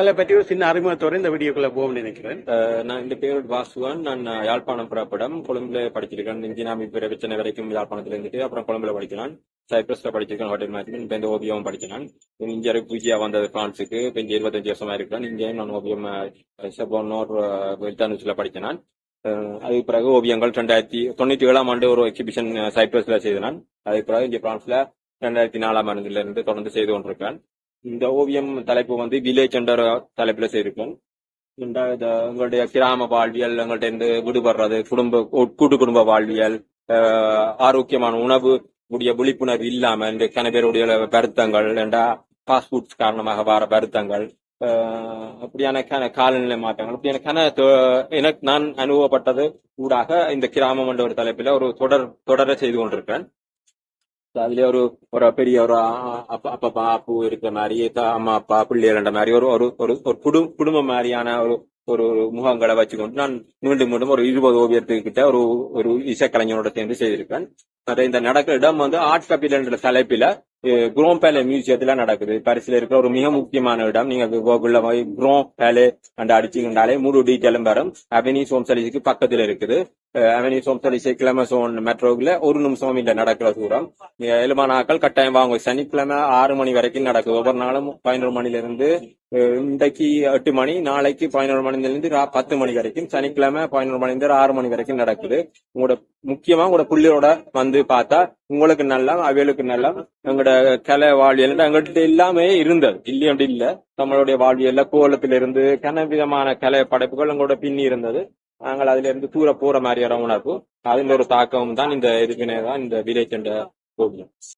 உங்களை பற்றி ஒரு சின்ன அறிமுகத்தோட இந்த வீடியோக்குள்ள போகணும்னு நினைக்கிறேன். நான் இந்த பேர் வாசுவான் நான் யாழ்ப்பாணம் புறப்படம் கொழும்புல படிச்சிருக்கேன். இன்ஜினாமி பிரச்சனை வரைக்கும் யாழ்ப்பாணத்துல இருந்துட்டு அப்புறம் கொழும்புல படிக்கிறான் சைப்ரஸ்ல படிச்சிருக்கேன் ஹோட்டல் மேனேஜ்மெண்ட் இப்ப இந்த ஓவியம் படிச்சினான் இங்க பூஜியா வந்தது பிரான்ஸுக்கு இப்போ இங்க இருபத்தஞ்சு வருஷமா இருக்கிறான் இங்கேயும் நான் ஓவியம் செபோனோர் வெல்தானுஸ்ல படிச்சினான் அதுக்கு பிறகு ஓவியங்கள் ரெண்டாயிரத்தி தொண்ணூத்தி ஏழாம் ஆண்டு ஒரு எக்ஸிபிஷன் சைப்ரஸ்ல செய்தான். அதுக்கு பிறகு இங்கே பிரான்ஸ்ல ரெண்டாயிரத்தி நாலாம் ஆண்டுல இருந்து தொடர்ந்து செய்து கொண்டிருக்கேன். இந்த ஓவியம் தலைப்பு வந்து வில்லேஜ் என்ற தலைப்புல செய்திருக்கோம் ரெண்டாவது உங்களுடைய கிராம வாழ்வியல் எங்கள்கிட்ட இருந்து விடுபடுறது குடும்ப கூட்டு குடும்ப வாழ்வியல் ஆஹ் ஆரோக்கியமான உணவு உடைய விழிப்புணர்வு இல்லாம இந்த கன பேருடைய வருத்தங்கள் ரெண்டா ஃபாஸ்ட் ஃபுட்ஸ் காரணமாக வர வருத்தங்கள் ஆஹ் அப்படியான காலநிலை மாற்றங்கள் அப்படியான கன எனக்கு நான் அனுபவப்பட்டது ஊடாக இந்த கிராமம் என்ற ஒரு தலைப்பில ஒரு தொடர் தொடர செய்து கொண்டிருக்கேன் அதுல ஒரு ஒரு பெரிய ஒரு அப்பா அப்பா அப்பு இருக்கிற மாதிரி அம்மா அப்பா பிள்ளைகள் மாதிரி ஒரு ஒரு ஒரு ஒரு குடும் குடும்பம் மாதிரியான ஒரு ஒரு ஒரு முகங்களை வச்சுக்கொண்டு நான் மீண்டும் மீண்டும் ஒரு இருபது ஓவியத்துக்கிட்ட ஒரு ஒரு இசைக்கலைஞனோட சேர்ந்து செய்திருக்கேன் அது இந்த நடக்கிற இடம் வந்து ஆர்ட் கபில் என்ற தலைப்பில குரோம் பேலே மியூசியத்துல நடக்குது. பரிசுல இருக்கிற ஒரு மிக முக்கியமான இடம். நீங்க கோகுல்ல போய் குரோம் பேலே அண்ட் அடிச்சுக்கிட்டாலே முழு டீட்டெயிலும் வரும். அவெனி சோம்சலிசிக்கு பக்கத்துல இருக்குது. அவெனி கிழமை கிளமசோன் மெட்ரோக்குல ஒரு நிமிஷம் இல்ல நடக்கிற தூரம். எழுமானாக்கள் கட்டாயம் வாங்க. சனிக்கிழமை ஆறு மணி வரைக்கும் நடக்குது. ஒவ்வொரு நாளும் பதினோரு மணில இருந்து இன்றைக்கு எட்டு மணி நாளைக்கு பதினோரு மணிலிருந்து பத்து மணி வரைக்கும். சனிக்கிழமை பதினோரு மணிலிருந்து ஆறு மணி வரைக்கும் நடக்குது. உங்களோட முக்கியமா உங்களோட புள்ளியோட வந்து பார்த்தா உங்களுக்கு நல்லா அவைகளுக்கு நல்லா எங்களோட கலை வாழ்வியல் எங்கள்கிட்ட எல்லாமே இருந்தது. இல்லையொன்று இல்ல. நம்மளுடைய வாழ்வியல்ல கோலத்திலிருந்து இருந்து கன விதமான கலை படைப்புகள் எங்களோட பின்னி இருந்தது. நாங்கள் அதுல இருந்து தூர போற மாதிரியான உணர்வு அதுல ஒரு தாக்கமும் தான் இந்த இதுக்குனே தான் இந்த வில்லேஜ் கோபுரம் ஓவியம்